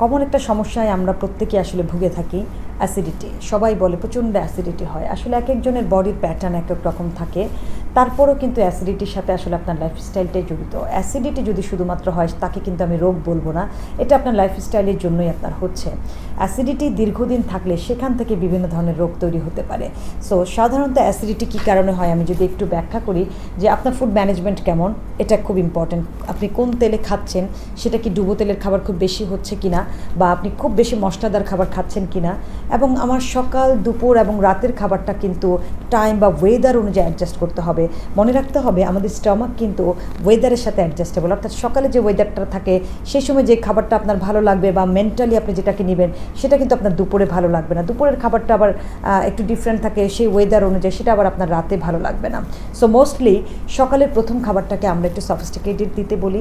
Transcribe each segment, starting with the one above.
Common একটা সমস্যায় আমরা প্রত্যেকে আসলে ভুগে থাকি অ্যাসিডিটি সবাই বলে প্রচণ্ড অ্যাসিডিটি হয়। আসলে এক একজনের বডির প্যাটার্ন এক এক রকম থাকে। তারপরও কিন্তু অ্যাসিডিটির সাথে আসলে আপনার লাইফস্টাইলটাই জড়িত। অ্যাসিডিটি যদি শুধুমাত্র হয়, তাকে কিন্তু আমি রোগ বলব না। এটা আপনার লাইফস্টাইলের জন্যই আপনার হচ্ছে। অ্যাসিডিটি দীর্ঘদিন থাকলে সেখান থেকে বিভিন্ন ধরনের রোগ তৈরি হতে পারে। সো সাধারণত অ্যাসিডিটি কী কারণে হয়? আমি যদি একটু ব্যাখ্যা করি যে আপনার ফুড ম্যানেজমেন্ট কেমন? এটা খুব ইম্পর্ট্যান্ট আপনি কোন তেলে খাচ্ছেন? সেটা কি ডুবো তেলের খাবার খুব বেশি হচ্ছে কি না বা আপনি খুব বেশি মশলাদার খাবার খাচ্ছেন কিনা? এবং আমার সকাল, দুপুর এবং রাতের খাবারটা কিন্তু টাইম বা ওয়েদার অনুযায়ী অ্যাডজাস্ট করতে হবে। মনে রাখতে হবে, আমাদের স্টমাক কিন্তু ওয়েদারের সাথে অ্যাডজাস্টেবল অর্থাৎ সকালে যে ওয়েদারটা থাকে, সেই সময় যে খাবারটা আপনার ভালো লাগবে বা মেন্টালি আপনি যেটাকে নেবেন সেটা কিন্তু আপনার দুপুরে ভালো লাগবে না। দুপুরের খাবারটা আবার একটু ডিফারেন্ট থাকে, সেই ওয়েদার অনুযায়ী সেটা আবার আপনার রাতে ভালো লাগবে না। সো মোস্টলি সকালের প্রথম খাবারটাকে আমরা একটু সফিস্টিকেটেড দিতে বলি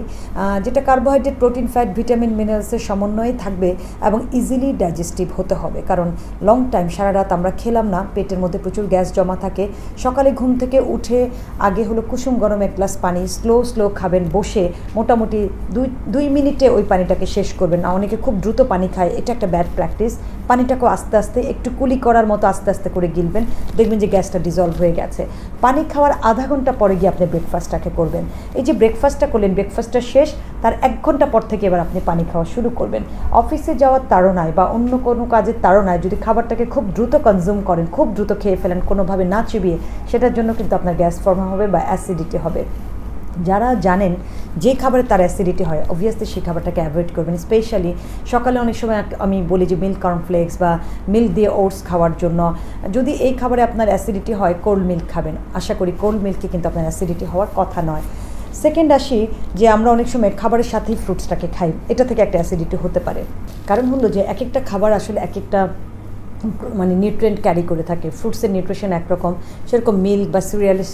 যেটা কার্বোহাইড্রেট প্রোটিন ফ্যাট ভিটামিন মিনারেলসের সমন্বয়ে থাকবে এবং ইজিলি ডাইজেস্টিভ হতে হবে। কারণ লং টাইম সারা রাত আমরা খেলাম না, পেটের মধ্যে প্রচুর গ্যাস জমা থাকে। সকালে ঘুম থেকে উঠে আগে হলো কুসুম গরম এক গ্লাস পানি স্লো স্লো খাবেন, বসে মোটামুটি দুই দুই মিনিটে ওই পানিটাকে শেষ করবেন। না, অনেকে খুব দ্রুত পানি খায়, এটা একটা ব্যাড প্র্যাকটিস পানিটাকে আস্তে আস্তে একটু কুলি করার মতো আস্তে আস্তে করে গিলবেন। দেখবেন যে গ্যাসটা ডিজলভ হয়ে গেছে। পানি খাওয়ার আধা ঘণ্টা পরে গিয়ে আপনি ব্রেকফাস্টটাকে করবেন। এই যে ব্রেকফাস্টটা করলেন ব্রেকফাস্টটা শেষ, তার এক ঘণ্টা পর থেকে এবার আপনি পানি খাওয়া শুরু করবেন। অফিসে যাওয়ার তাড়নায় বা অন্য কোনো কাজের তাড়নায় যদি খাবারটাকে খুব দ্রুত কনজিউম করেন, খুব দ্রুত খেয়ে ফেলেন, কোনোভাবে না চিবিয়ে, সেটার জন্য কিন্তু আপনার গ্যাস ফর্ম হবে বা অ্যাসিডিটি হবে। যারা জানেন যে খাবারে তার অ্যাসিডিটি হয় অবভিয়াসলি সেই খাবারটাকে অ্যাভয়েড করবেন স্পেশালি সকালে অনেক সময় আমি বলি যে মিল্ক কর্নফ্লেক্স বা মিল্ক দিয়ে ওটস খাওয়ার জন্য। যদি এই খাবারে আপনার অ্যাসিডিটি হয় কোল্ড মিল্ক খাবেন। আশা করি কোল্ড মিল্কে কিন্তু আপনার অ্যাসিডিটি হওয়ার কথা নয়। সেকেন্ড আসি যে আমরা অনেক সময় খাবারের সাথেই ফ্রুটসটাকে খাই। এটা থেকে একটা অ্যাসিডিটি হতে পারে। কারণ হলো যে এক একটা খাবার আসলে এক একটা মানে নিউট্রিয়েন্ট ক্যারি করে থাকে ফ্রুটসের নিউট্রিশন একরকম, সেরকম মিল্ক বা সিরিয়ালের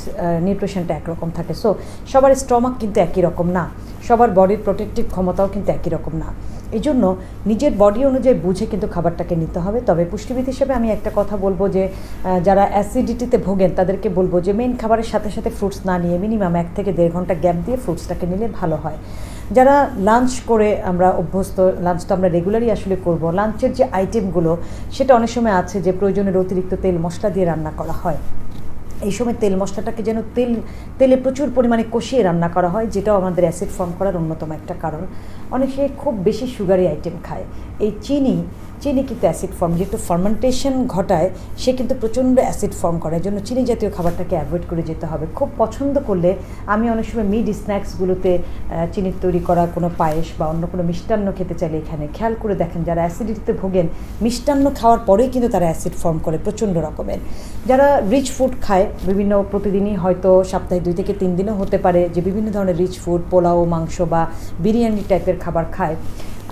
নিউট্রিশনটা একরকম থাকে। সো সবার স্টমাক কিন্তু একই রকম না। সবার বডির প্রোটেক্টিভ ক্ষমতাও কিন্তু একই রকম না। এই জন্য নিজের বডি অনুযায়ী বুঝে কিন্তু খাবারটাকে নিতে হবে। তবে পুষ্টিবিদ হিসেবে আমি একটা কথা বলব যে যারা অ্যাসিডিটিতে ভোগেন, তাদেরকে বলব যে মেন খাবারের সাথে সাথে ফ্রুটস না নিয়ে মিনিমাম এক থেকে দেড় ঘণ্টা গ্যাপ দিয়ে ফ্রুটসটাকে নিলে ভালো হয়। যারা লাঞ্চ করে আমরা অভ্যস্ত লাঞ্চ তো আমরা রেগুলারই আসলে করব লাঞ্চের যে আইটেমগুলো সেটা অনেক সময় আছে যে প্রয়োজনের অতিরিক্ত তেল মশলা দিয়ে রান্না করা হয়। এই সময় তেল মশলাটাকে যেন তেল, তেলে প্রচুর পরিমাণে কষিয়ে রান্না করা হয়, যেটাও আমাদের অ্যাসিড ফর্ম করার অন্যতম একটা কারণ। অনেকে খুব বেশি সুগারি আইটেম খায়। এই চিনি চিনি কিন্তু অ্যাসিড ফর্ম যেহেতু ফার্মেন্টেশন ঘটায়, সে কিন্তু প্রচণ্ড অ্যাসিড ফর্ম করে। জন্য চিনি জাতীয় খাবারটাকে অ্যাভয়েড করে যেতে হবে। খুব পছন্দ করলে আমি অনেক সময় মিড স্ন্যাক্সগুলোতে চিনির তৈরি করা কোনো পায়েস বা অন্য কোনো মিষ্টান্ন খেতে চাইলে এখানে খেয়াল করে দেখেন, যারা অ্যাসিডিটিতে ভোগেন, মিষ্টান্ন খাওয়ার পরেই কিন্তু তারা অ্যাসিড ফর্ম করে প্রচণ্ড রকমের। যারা রিচ ফুড খায়, বিভিন্ন প্রতিদিনই হয়তো সপ্তাহে দুই থেকে তিন দিনও হতে পারে যে বিভিন্ন ধরনের রিচ ফুড পোলাও, মাংস বা বিরিয়ানি টাইপের খাবার খায়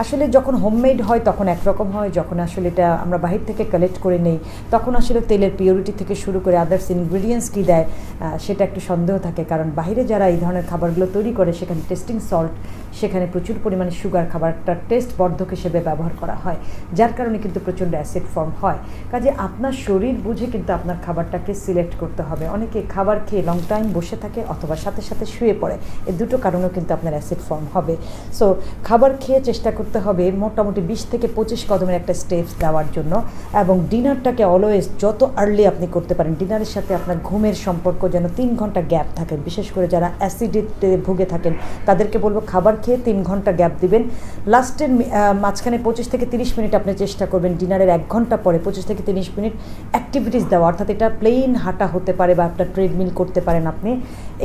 আসলে যখন হোমমেড হয়, তখন একরকম হয়। যখন আসলে এটা আমরা বাহির থেকে কালেক্ট করে নেই, তখন আসলে তেলের পিওরিটি থেকে শুরু করে আদার্স ইনগ্রিডিয়েন্টস কী দেয় সেটা একটু সন্দেহ থাকে। কারণ বাইরে যারা এই ধরনের খাবারগুলো তৈরি করে, সেখানে টেস্টিং সল্ট সেখানে প্রচুর পরিমাণে সুগার খাবারটা টেস্ট বর্ধক হিসেবে ব্যবহার করা হয়, যার কারণে কিন্তু প্রচণ্ড অ্যাসিড ফর্ম হয়। কাজে আপনার শরীর বুঝে কিন্তু আপনার খাবারটাকে সিলেক্ট করতে হবে। অনেকে খাবার খেয়ে লং টাইম বসে থাকে অথবা সাথে সাথে শুয়ে পড়ে। এই দুটো কারণেও কিন্তু আপনার অ্যাসিড ফর্ম হবে। সো খাবার খেয়ে চেষ্টা করতে হবে মোটামুটি বিশ থেকে পঁচিশ কদমের একটা স্টেপস দেওয়ার জন্য এবং ডিনারটাকে অলওয়েজ যত আর্লি আপনি করতে পারেন ডিনারের সাথে আপনার ঘুমের সম্পর্ক যেন তিন ঘণ্টা গ্যাপ থাকে। বিশেষ করে যারা অ্যাসিডিতে ভুগে থাকেন, তাদেরকে বলব খাবার খেয়ে তিন ঘণ্টা গ্যাপ দিবেন। লাস্টের মাঝখানে পঁচিশ থেকে তিরিশ মিনিট আপনি চেষ্টা করবেন ডিনারের এক ঘণ্টা পরে পঁচিশ থেকে তিরিশ মিনিট অ্যাক্টিভিটিস দেওয়া। অর্থাৎ এটা প্লেন হাঁটা হতে পারে বা আপনার ট্রেডমিল করতে পারেন আপনি।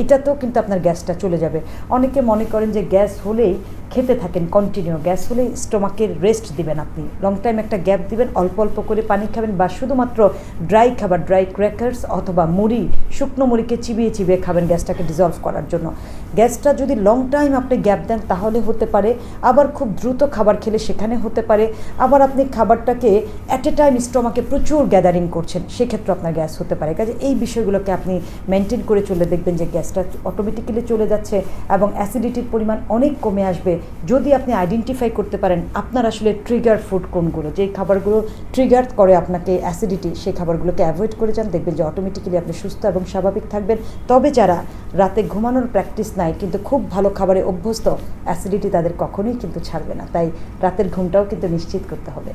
এটাতেও কিন্তু আপনার গ্যাসটা চলে যাবে। অনেকে মনে করেন যে গ্যাস হলেই খেতে থাকেন কন্টিনিউ গ্যাস হলে স্টোমাকের রেস্ট দিবেন আপনি। লং টাইম একটা গ্যাপ দিবেন, অল্প অল্প করে পানি খাবেন বা শুধুমাত্র ড্রাই খাবার ড্রাই ক্র্যাকার্স অথবা মুড়ি, শুকনো মুড়িকে চিবিয়ে চিবিয়ে খাবেন গ্যাসটাকে ডিজলভ করার জন্য। গ্যাসটা যদি লং টাইম আপনি গ্যাপ দেন, তাহলে হতে পারে আবার খুব দ্রুত খাবার খেলে সেখানে হতে পারে। আবার আপনি খাবারটাকে অ্যাট এ টাইম স্টোমাকে প্রচুর গ্যাদারিং করছেন, সেক্ষেত্রে আপনার গ্যাস হতে পারে। কাজে এই বিষয়গুলোকে আপনি মেনটেন করে চলে দেখবেন যে গ্যাসটা অটোমেটিক্যালি চলে যাচ্ছে এবং অ্যাসিডিটির পরিমাণ অনেক কমে আসবে। যদি আপনি আইডেন্টিফাই করতে পারেন, আপনার আসলে ট্রিগার ফুড কোনগুলো? যে খাবারগুলো ট্রিগার করে আপনাকে অ্যাসিডিটি সেই খাবারগুলোকে অ্যাভয়েড করে যান। দেখবেন যে অটোমেটিক্যালি আপনি সুস্থ এবং স্বাভাবিক থাকবেন। তবে যারা রাতে ঘুমানোর প্র্যাকটিস নাই, কিন্তু খুব ভালো খাবারে অভ্যস্ত অ্যাসিডিটি তাদের কখনোই কিন্তু ছাড়বে না। তাই রাতের ঘুমটাও কিন্তু নিশ্চিত করতে হবে।